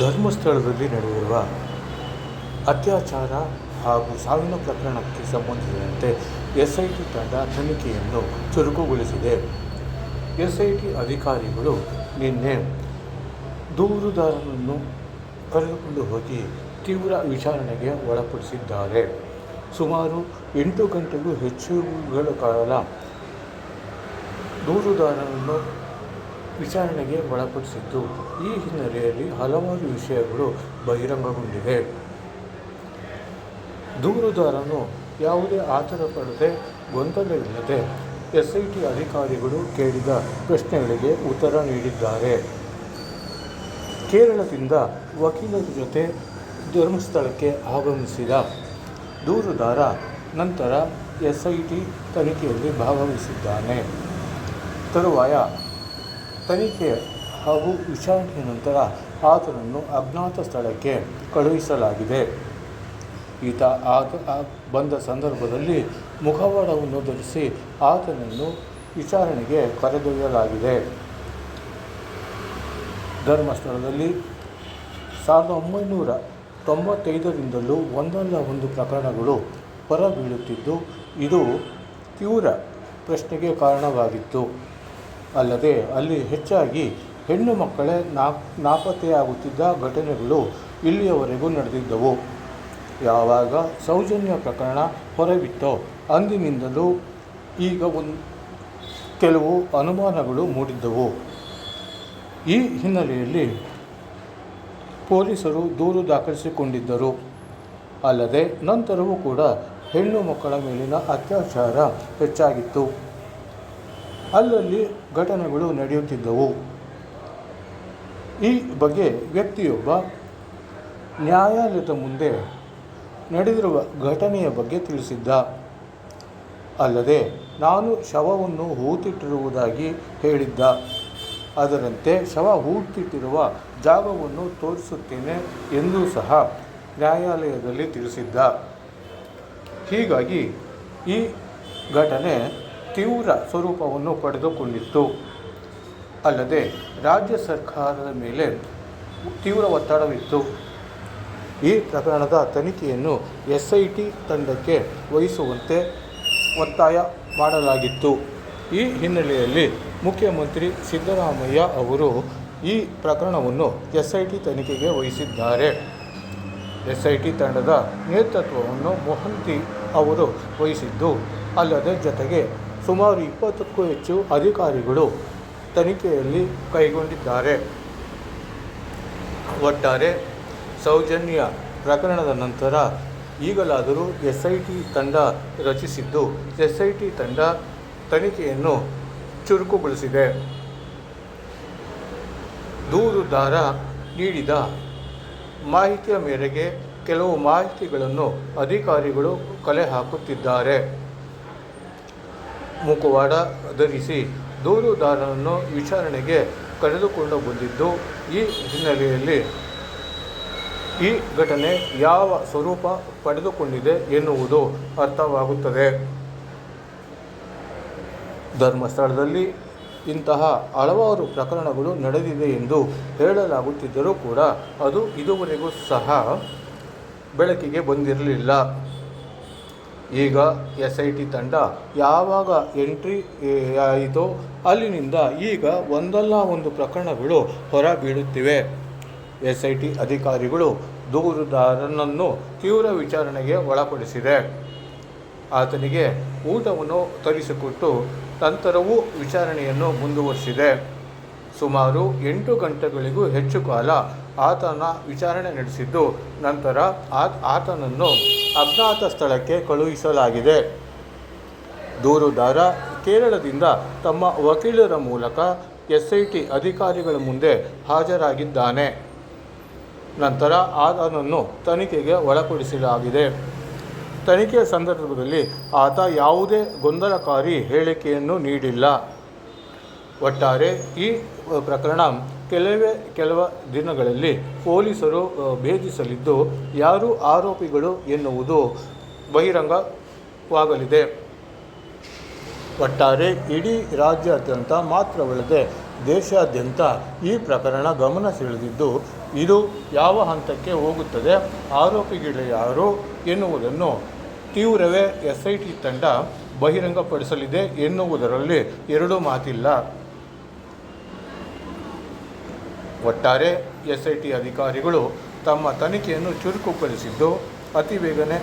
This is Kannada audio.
ಧರ್ಮಸ್ಥಳದಲ್ಲಿ ನಡೆದಿರುವ ಅತ್ಯಾಚಾರ ಹಾಗೂ ಸಾವಿನ ಪ್ರಕರಣಕ್ಕೆ ಸಂಬಂಧಿಸಿದಂತೆ ಎಸ್ಐಟಿ ತಂಡ ತನಿಖೆಯನ್ನು ಚುರುಕುಗೊಳಿಸಿದೆ. ಎಸ್ಐಟಿ ಅಧಿಕಾರಿಗಳು ನಿನ್ನೆ ದೂರುದಾರನನ್ನು ಕರೆದುಕೊಂಡು ಹೋಗಿ ತೀವ್ರ ವಿಚಾರಣೆಗೆ ಒಳಪಡಿಸಿದ್ದಾರೆ. ಸುಮಾರು ಎಂಟು ಗಂಟೆಗೂ ಹೆಚ್ಚುಗಳ ಕಾಲ ದೂರುದಾರನನ್ನು ವಿಚಾರಣೆಗೆ ಒಳಪಡಿಸಿತ್ತು ಈ ಹಿನ್ನೆಲೆಯಲ್ಲಿ ಹಲವಾರು ವಿಷಯಗಳು ಬಹಿರಂಗಗೊಂಡಿವೆ. ದೂರುದಾರನು ಯಾವುದೇ ಆತರ ಪಡದೆ ಗೊಂದಲವಿಲ್ಲದೆ ಎಸ್ ಐ ಟಿ ಅಧಿಕಾರಿಗಳು ಕೇಳಿದ ಪ್ರಶ್ನೆಗಳಿಗೆ ಉತ್ತರ ನೀಡಿದ್ದಾರೆ. ಕೇರಳದಿಂದ ವಕೀಲರ ಜೊತೆ ಧರ್ಮಸ್ಥಳಕ್ಕೆ ಆಗಮಿಸಿದ ದೂರುದಾರ ನಂತರ ಎಸ್ ಐ ಟಿ ತನಿಖೆಯಲ್ಲಿ ಭಾಗವಹಿಸಿದ್ದಾನೆ. ತರುವಾಯ ತನಿಖೆ ಹಾಗೂ ವಿಚಾರಣೆಯ ನಂತರ ಆತನನ್ನು ಅಜ್ಞಾತ ಸ್ಥಳಕ್ಕೆ ಕಳುಹಿಸಲಾಗಿದೆ. ಈತ ಆತ ಬಂದ ಸಂದರ್ಭದಲ್ಲಿ ಮುಖವಾಡವನ್ನು ಧರಿಸಿ ಆತನನ್ನು ವಿಚಾರಣೆಗೆ ಕರೆದೊಯ್ಯಲಾಗಿದೆ. ಧರ್ಮಸ್ಥಳದಲ್ಲಿ ಸಾವಿರದ ಒಂಬೈನೂರ ತೊಂಬತ್ತೈದರಿಂದಲೂ ಒಂದಲ್ಲ ಒಂದು ಪ್ರಕರಣಗಳು ಹೊರಬೀಳುತ್ತಿದ್ದು, ಇದು ತೀವ್ರ ಪ್ರಶ್ನೆಗೆ ಕಾರಣವಾಗಿತ್ತು. ಅಲ್ಲದೆ ಅಲ್ಲಿ ಹೆಚ್ಚಾಗಿ ಹೆಣ್ಣು ಮಕ್ಕಳೇ ನಾ ನಾಪತ್ತೆಯಾಗುತ್ತಿದ್ದ ಘಟನೆಗಳು ಇಲ್ಲಿಯವರೆಗೂ ನಡೆದಿದ್ದವು. ಯಾವಾಗ ಸೌಜನ್ಯ ಪ್ರಕರಣ ಹೊರಬಿತ್ತೋ ಅಂದಿನಿಂದಲೂ ಈಗ ಒಂದು, ಕೆಲವು ಅನುಮಾನಗಳು ಮೂಡಿದ್ದವು. ಈ ಹಿನ್ನೆಲೆಯಲ್ಲಿ ಪೊಲೀಸರು ದೂರು ದಾಖಲಿಸಿಕೊಂಡಿದ್ದರು. ಅಲ್ಲದೆ ನಂತರವೂ ಕೂಡ ಹೆಣ್ಣು ಮಕ್ಕಳ ಮೇಲಿನ ಅತ್ಯಾಚಾರ ಹೆಚ್ಚಾಗಿತ್ತು. ಅಲ್ಲಲ್ಲಿ ಘಟನೆಗಳು ನಡೆಯುತ್ತಿದ್ದವು. ಈ ಬಗ್ಗೆ ವ್ಯಕ್ತಿಯೊಬ್ಬ ನ್ಯಾಯಾಲಯದ ಮುಂದೆ ನಡೆದಿರುವ ಘಟನೆಯ ಬಗ್ಗೆ ತಿಳಿಸಿದ್ದ. ಅಲ್ಲದೆ ನಾನು ಶವವನ್ನು ಹೂತಿಟ್ಟಿರುವುದಾಗಿ ಹೇಳಿದ್ದ. ಅದರಂತೆ ಶವ ಹೂತಿಟ್ಟಿರುವ ಜಾಗವನ್ನು ತೋರಿಸುತ್ತೇನೆ ಎಂದೂ ಸಹ ನ್ಯಾಯಾಲಯದಲ್ಲಿ ತಿಳಿಸಿದ್ದ. ಹೀಗಾಗಿ ಈ ಘಟನೆ ತೀವ್ರ ಸ್ವರೂಪವನ್ನು ಪಡೆದುಕೊಂಡಿತ್ತು. ಅಲ್ಲದೆ ರಾಜ್ಯ ಸರ್ಕಾರದ ಮೇಲೆ ತೀವ್ರ ಒತ್ತಡವಿತ್ತು. ಈ ಪ್ರಕರಣದ ತನಿಖೆಯನ್ನು ಎಸ್ ಐ ಟಿ ತಂಡಕ್ಕೆ ವಹಿಸುವಂತೆ ಒತ್ತಾಯ ಮಾಡಲಾಗಿತ್ತು. ಈ ಹಿನ್ನೆಲೆಯಲ್ಲಿ ಮುಖ್ಯಮಂತ್ರಿ ಸಿದ್ದರಾಮಯ್ಯ ಅವರು ಈ ಪ್ರಕರಣವನ್ನು ಎಸ್ ಐ ಟಿ ತನಿಖೆಗೆ ವಹಿಸಿದ್ದಾರೆ. ಎಸ್ ಐ ಟಿ ತಂಡದ ನೇತೃತ್ವವನ್ನು ಮೊಹಂತಿ ಅವರು ವಹಿಸಿದ್ದು, ಅಲ್ಲದೆ ಜೊತೆಗೆ ಸುಮಾರು ಇಪ್ಪತ್ತಕ್ಕೂ ಹೆಚ್ಚು ಅಧಿಕಾರಿಗಳು ತನಿಖೆಯಲ್ಲಿ ಕೈಗೊಂಡಿದ್ದಾರೆ. ಒಟ್ಟಾರೆ ಸೌಜನ್ಯ ಪ್ರಕರಣದ ನಂತರ ಈಗಲಾದರೂ ಎಸ್ ಐ ಟಿ ತಂಡ ರಚಿಸಿದ್ದು ಎಸ್ ಐ ಟಿ ತಂಡ ತನಿಖೆಯನ್ನು ಚುರುಕುಗೊಳಿಸಿದೆ. ದೂರುದಾರ ನೀಡಿದ ಮಾಹಿತಿಯ ಮೇರೆಗೆ ಕೆಲವು ಮಾಹಿತಿಗಳನ್ನು ಅಧಿಕಾರಿಗಳು ಕಲೆ ಹಾಕುತ್ತಿದ್ದಾರೆ. ಮುಖವಾಡ ಧರಿಸಿ ದೂರುದಾರನನ್ನು ವಿಚಾರಣೆಗೆ ಕರೆದುಕೊಂಡು ಬಂದಿದ್ದು, ಈ ಹಿನ್ನೆಲೆಯಲ್ಲಿ ಈ ಘಟನೆ ಯಾವ ಸ್ವರೂಪ ಪಡೆದುಕೊಂಡಿದೆ ಎನ್ನುವುದು ಅರ್ಥವಾಗುತ್ತದೆ. ಧರ್ಮಸ್ಥಳದಲ್ಲಿ ಇಂತಹ ಹಲವಾರು ಪ್ರಕರಣಗಳು ನಡೆದಿದೆ ಎಂದು ಹೇಳಲಾಗುತ್ತಿದ್ದರೂ ಕೂಡ ಅದು ಇದುವರೆಗೂ ಸಹ ಬೆಳಕಿಗೆ ಬಂದಿರಲಿಲ್ಲ. ಈಗ ಎಸ್ ಐ ಟಿ ತಂಡ ಯಾವಾಗ ಎಂಟ್ರಿ ಆಯಿತೋ ಅಲ್ಲಿನಿಂದ ಈಗ ಒಂದಲ್ಲ ಒಂದು ಪ್ರಕರಣಗಳು ಹೊರ ಬೀಳುತ್ತಿವೆ ಎಸ್ ಐ ಟಿ ಅಧಿಕಾರಿಗಳು ದೂರುದಾರನನ್ನು ತೀವ್ರ ವಿಚಾರಣೆಗೆ ಒಳಪಡಿಸಿದೆ. ಆತನಿಗೆ ಊಟವನ್ನು ತರಿಸಿಕೊಟ್ಟು ನಂತರವೂ ವಿಚಾರಣೆಯನ್ನು ಮುಂದುವರಿಸಿದೆ. ಸುಮಾರು ಎಂಟು ಗಂಟೆಗಳಿಗೂ ಹೆಚ್ಚು ಕಾಲ ಆತನ ವಿಚಾರಣೆ ನಡೆಸಿದ್ದು, ನಂತರ ಆತನನ್ನು ಅಜ್ಞಾತ ಸ್ಥಳಕ್ಕೆ ಕಳುಹಿಸಲಾಗಿದೆ. ದೂರುದಾರ ಕೇರಳದಿಂದ ತಮ್ಮ ವಕೀಲರ ಮೂಲಕ ಎಸ್ಐಟಿ ಅಧಿಕಾರಿಗಳ ಮುಂದೆ ಹಾಜರಾಗಿದ್ದಾನೆ. ನಂತರ ಆತನನ್ನು ತನಿಖೆಗೆ ಒಳಪಡಿಸಲಾಗಿದೆ. ತನಿಖೆಯ ಸಂದರ್ಭದಲ್ಲಿ ಆತ ಯಾವುದೇ ಗೊಂದಲಕಾರಿ ಹೇಳಿಕೆಯನ್ನು ನೀಡಿಲ್ಲ. ಒಟ್ಟಾರೆ ಈ ಪ್ರಕರಣ ಕೆಲವೇ ಕೆಲವ ದಿನಗಳಲ್ಲಿ ಪೊಲೀಸರು ಭೇದಿಸಲಿದ್ದು ಯಾರು ಆರೋಪಿಗಳು ಎನ್ನುವುದು ಬಹಿರಂಗವಾಗಲಿದೆ. ಒಟ್ಟಾರೆ ಇಡೀ ರಾಜ್ಯಾದ್ಯಂತ ಮಾತ್ರವಲ್ಲದೆ ದೇಶಾದ್ಯಂತ ಈ ಪ್ರಕರಣ ಗಮನ ಸೆಳೆದಿದ್ದು, ಇದು ಯಾವ ಹಂತಕ್ಕೆ ಹೋಗುತ್ತದೆ, ಆರೋಪಿಗಳು ಯಾರು ಎನ್ನುವುದನ್ನು ತೀವ್ರವೇ ಎಸ್ ಐ ತಂಡ ಬಹಿರಂಗಪಡಿಸಲಿದೆ ಎನ್ನುವುದರಲ್ಲಿ ಎರಡೂ ಮಾತಿಲ್ಲ. ಒಟ್ಟಾರೆ ಎಸ್ ಅಧಿಕಾರಿಗಳು ತಮ್ಮ ತನಿಖೆಯನ್ನು ಚುರುಕುಗೊಳಿಸಿದ್ದು ಅತಿ ಬೇಗನೆ